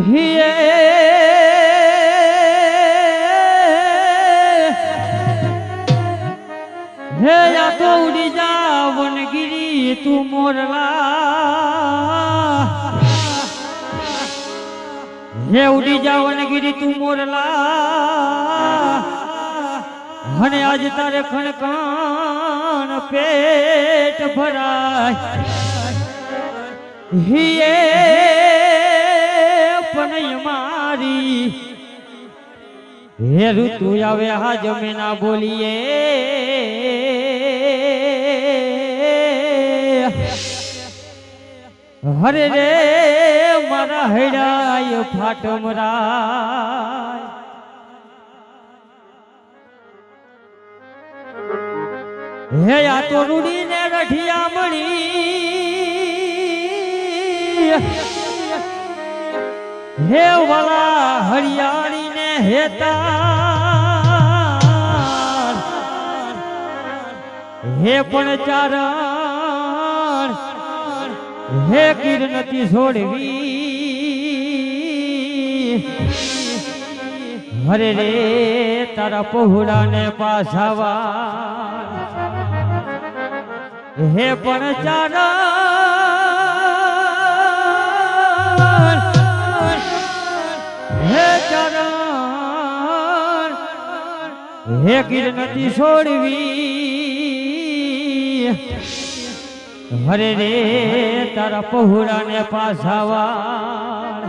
હે યા તો ઉડી જા વનગીરી તું મોરલા હે ઉડી જા વનગીરી તું મોરલા અને આજ તારે ખણકાન પેટ ભરાય હિયે પણ હે ઋતુ આવે હા જમેના બોલીએ. હરે રે મારા હૈડાય ફાટમરા હે આ તો રૂડીને રઢિયા મળી. હે વાલા હરિયાળી ને હેતા હે પણ ચારણ હે કીર નથી છોડવી હરે રે તારા પહોળા ને પાછાવા હે પણ ચારણ હે હે ગીર નથી છોડવી. હરે રે, તારા પહોળા ને પાછાવા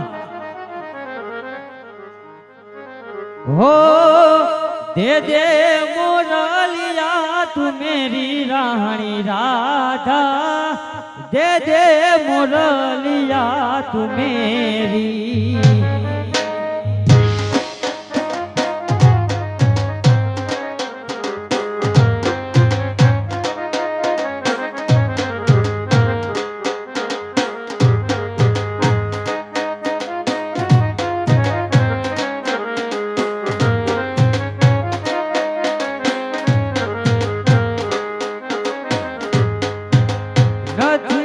હો, દે દે મોરલિયા, તું મેરી રાણી રાધા. દે દે મોરલિયા, તું મેરી નથી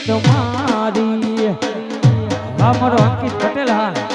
તમારી હા મારો અંકિત પટેલ હો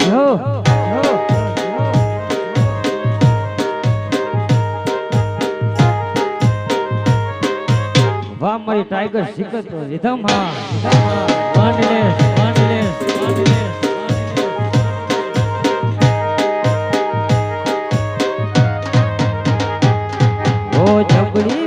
Yo, વાહ મારી ટાઈગર શીખતો રીધમ હા. માંડલેસ ઓ જબડી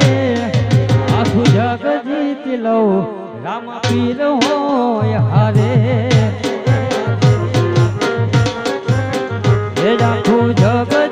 ચિલો રામ પીર હોય હરે. જગત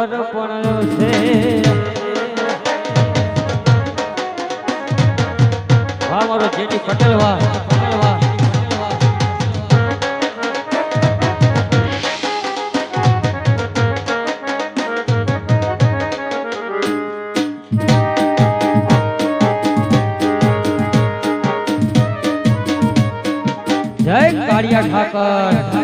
અખર પણ છે. જેટી પટેલવા. જય કાળિયા ઠાકર.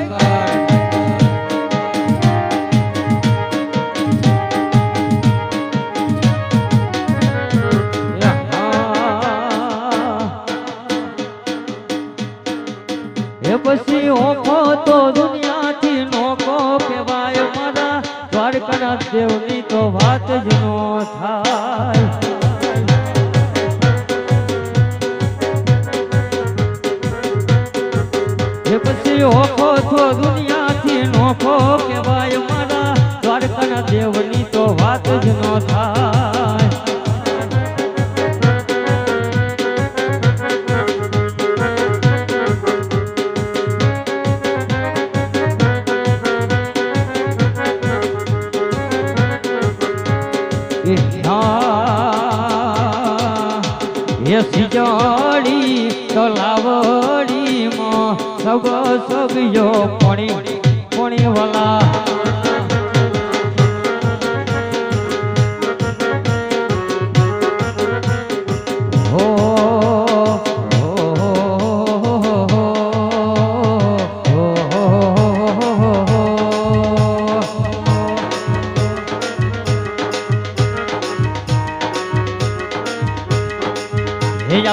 દેવની તો વાત જ નો થાય. એ પછી ઓખો છો દુનિયાથી નોખો કહેવાય મારા દ્વારકાના દેવની તો વાત જ નો થાય. સિજડી તલાવડીમાં સબ સબયો પણી પણી વાલા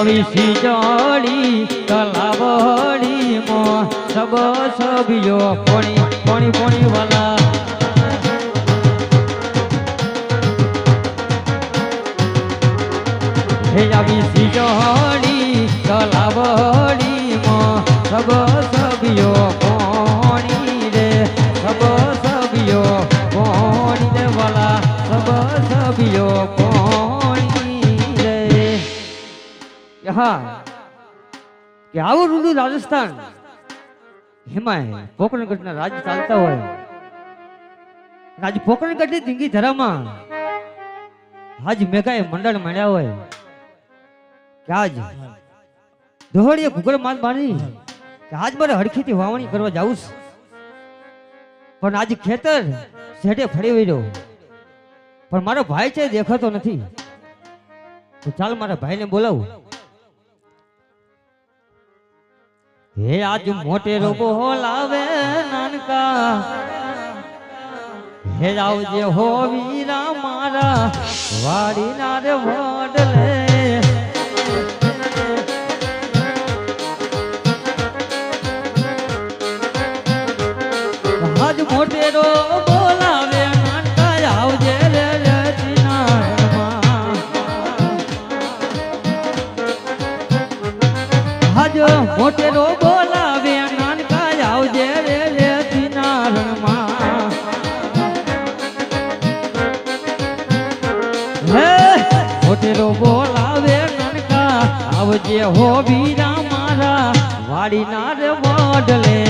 આવી સિજડી તલાવડીમાં સબ સબયો પણી પણી પણી વાલા. હે આવી સિજડી તલાવડીમાં સબ કે હા, કે આવું રૂદું રાજસ્થાન. હિમાય પોકરણગઢના રાજ ચાલતા હોય. રાજ પોકરણગઢની ધીંગી ધરામાં આજ મેઘાએ મંડળ મળ્યા હોય. આજ દોહડીએ ઘૂગળ માલ મારી, કે આજ મારે હડખીથી વાવણી કરવા જાઉં પણ આજ ખેતર શેઠે ફરી વળ્યો. પણ મારો ભાઈ છે દેખાતો નથી. તો ચાલ મારા ભાઈને બોલાવું. હે, આજ મોટેરો બોલાવે નાનકા. હે, આવજે હો વીરા મારા વાડી ના રે વડલે આજ મોટેરો બોલાવે નાનકા, આવજે રે મોટેરો હો વીરા મારા વાડીના રે વડલે.